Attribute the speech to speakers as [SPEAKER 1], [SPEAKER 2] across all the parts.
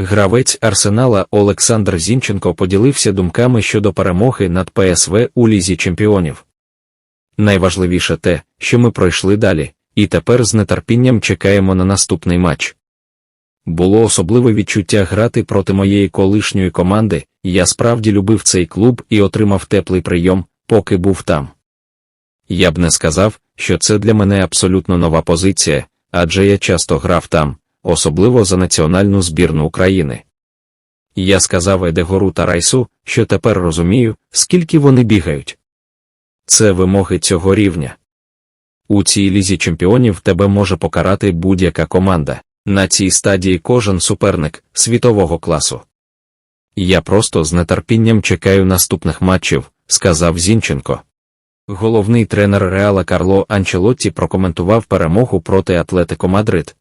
[SPEAKER 1] Гравець Арсенала Олександр Зінченко поділився думками щодо перемоги над ПСВ у Лізі чемпіонів. Найважливіше те, що ми пройшли далі, і тепер з нетерпінням чекаємо на наступний матч. Було особливе відчуття грати проти моєї колишньої команди, я справді любив цей клуб і отримав теплий прийом, поки був там. Я б не сказав, що це для мене абсолютно нова позиція, адже я часто грав там, особливо за національну збірну України. Я сказав Едегору та Райсу, що тепер розумію, скільки вони бігають. Це вимоги цього рівня. У цій лізі чемпіонів тебе може покарати будь-яка команда. На цій стадії кожен суперник світового класу. Я просто з нетерпінням чекаю наступних матчів, сказав Зінченко. Головний тренер Реала Карло Анчелотті прокоментував перемогу проти Атлетико Мадрид.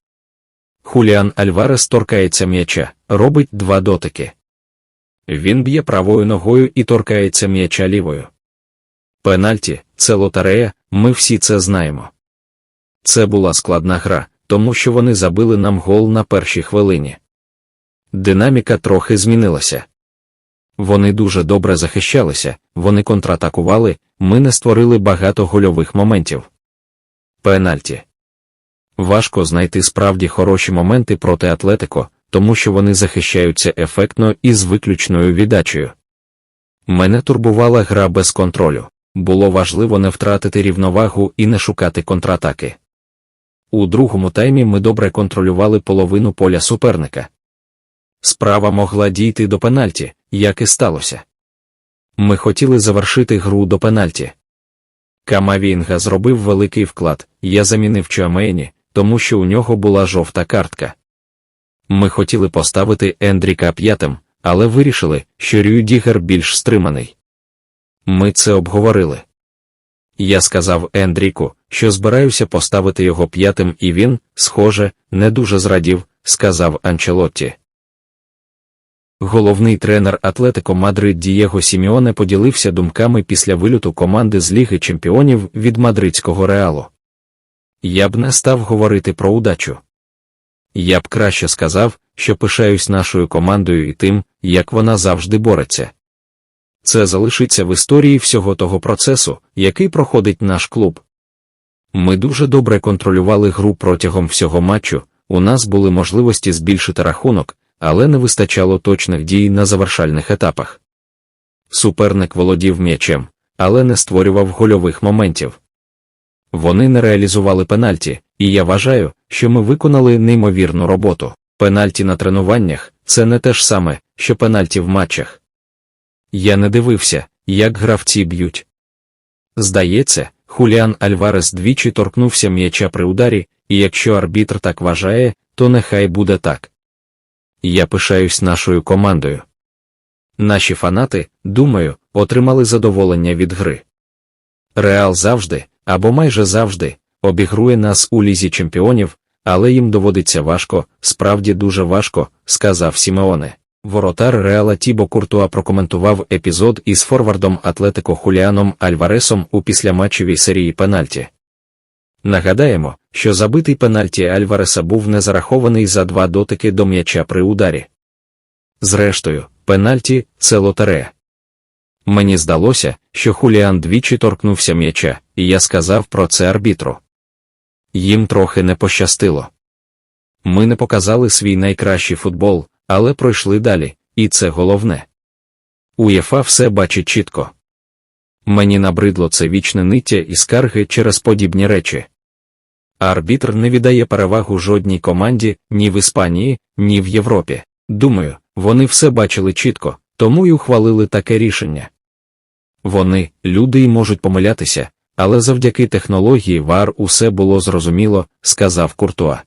[SPEAKER 1] Хуліан Альварес торкається м'яча, робить два дотики. Він б'є правою ногою і торкається м'яча лівою. Пенальті це лотерея, ми всі це знаємо. Це була складна гра, тому що вони забили нам гол на першій хвилині. Динаміка трохи змінилася. Вони дуже добре захищалися, вони контратакували, ми не створили багато гольових моментів. Пенальті. Важко знайти справді хороші моменти проти Атлетико, тому що вони захищаються ефектно і з виключною віддачею. Мене турбувала гра без контролю. Було важливо не втратити рівновагу і не шукати контратаки. У другому таймі ми добре контролювали половину поля суперника. Справа могла дійти до пенальті, як і сталося. Ми хотіли завершити гру до пенальті. Камавінга зробив великий вклад, я замінив Чуамейні, тому що у нього була жовта картка. Ми хотіли поставити Ендріка п'ятим, але вирішили, що Рюдігер більш стриманий. Ми це обговорили. Я сказав Ендріку, що збираюся поставити його п'ятим, і він, схоже, не дуже зрадів, сказав Анчелотті. Головний тренер Атлетико Мадрид Дієго Сіміоне поділився думками після вильоту команди з Ліги Чемпіонів від мадридського реалу. Я б не став говорити про удачу. Я б краще сказав, що пишаюсь нашою командою і тим, як вона завжди бореться. Це залишиться в історії всього того процесу, який проходить наш клуб. Ми дуже добре контролювали гру протягом всього матчу, у нас були можливості збільшити рахунок, але не вистачало точних дій на завершальних етапах. Суперник володів м'ячем, але не створював гольових моментів. Вони не реалізували пенальті, і я вважаю, що ми виконали неймовірну роботу. Пенальті на тренуваннях це не те ж саме, що пенальті в матчах. Я не дивився, як гравці б'ють. Здається, Хуліан Альварес двічі торкнувся м'яча при ударі, і якщо арбітр так вважає, то нехай буде так. Я пишаюсь нашою командою. Наші фанати, думаю, отримали задоволення від гри. Реал завжди, або майже завжди, обігрує нас у лізі чемпіонів, але їм доводиться важко, справді дуже важко, сказав Сімеоне. Воротар Реала Тібо Куртуа прокоментував епізод із форвардом Атлетико Хуліаном Альваресом у післяматчевій серії пенальті. Нагадаємо, що забитий пенальті Альвареса був не зарахований за два дотики до м'яча при ударі. Зрештою, пенальті це лотерея. Мені здалося, що Хуліан двічі торкнувся м'яча, і я сказав про це арбітру. Їм трохи не пощастило. Ми не показали свій найкращий футбол, але пройшли далі, і це головне. УЄФА все бачить чітко. Мені набридло це вічне ниття і скарги через подібні речі. Арбітр не віддає перевагу жодній команді ні в Іспанії, ні в Європі. Думаю, вони все бачили чітко, тому й ухвалили таке рішення. Вони, люди й можуть помилятися, але завдяки технології ВАР усе було зрозуміло, сказав Куртуа.